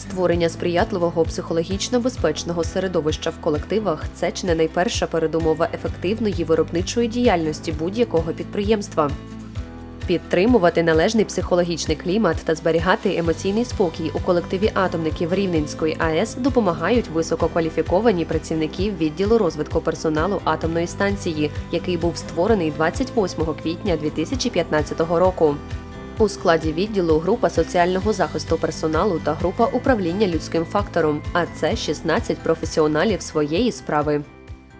Створення сприятливого психологічно безпечного середовища в колективах це чи не найперша передумова ефективної виробничої діяльності будь-якого підприємства. Підтримувати належний психологічний клімат та зберігати емоційний спокій у колективі атомників Рівненської АЕС допомагають висококваліфіковані працівники відділу розвитку персоналу атомної станції, який був створений 28 квітня 2015 року. У складі відділу група соціального захисту персоналу та група управління людським фактором. А це 16 професіоналів своєї справи.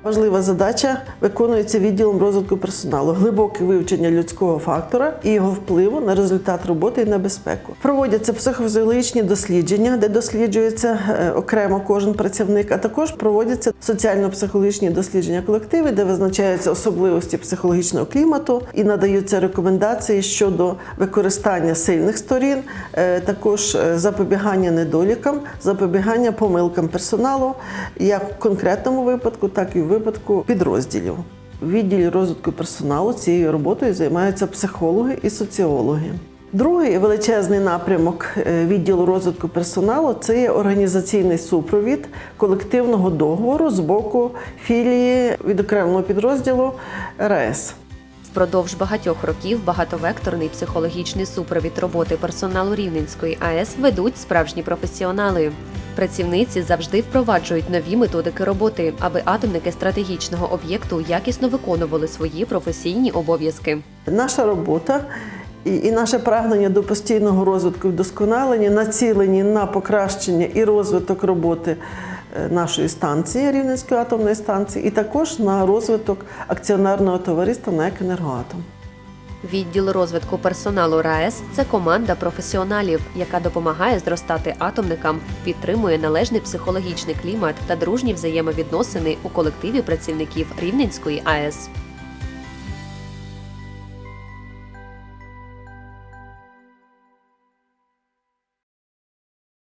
Важлива задача виконується відділом розвитку персоналу, глибоке вивчення людського фактора і його впливу на результат роботи і на безпеку. Проводяться психофізіологічні дослідження, де досліджується е, окремо кожен працівник, а також проводяться соціально-психологічні дослідження колективи, де визначаються особливості психологічного клімату і надаються рекомендації щодо використання сильних сторін, е, також е, запобігання недолікам, запобігання помилкам персоналу, як в конкретному випадку, так і в випадку підрозділів. Відділі розвитку персоналу цією роботою займаються психологи і соціологи. Другий величезний напрямок е, відділу розвитку персоналу це є організаційний супровід колективного договору з боку філії відокремленого підрозділу РАЕС. Впродовж багатьох років багатовекторний психологічний супровід роботи персоналу Рівненської АЕС ведуть справжні професіонали. Працівниці завжди впроваджують нові методики роботи, аби атомники стратегічного об'єкту якісно виконували свої професійні обов'язки. Наша робота і, і наше прагнення до постійного розвитку і вдосконалення націлені на покращення і розвиток роботи е, нашої станції Рівненської атомної станції, і також на розвиток акціонерного товариства НЕК «Енергоатом». Відділ розвитку персоналу РаЕС це команда професіоналів, яка допомагає зростати атомникам, підтримує належний психологічний клімат та дружні взаємовідносини у колективі працівників Рівненської АЕС.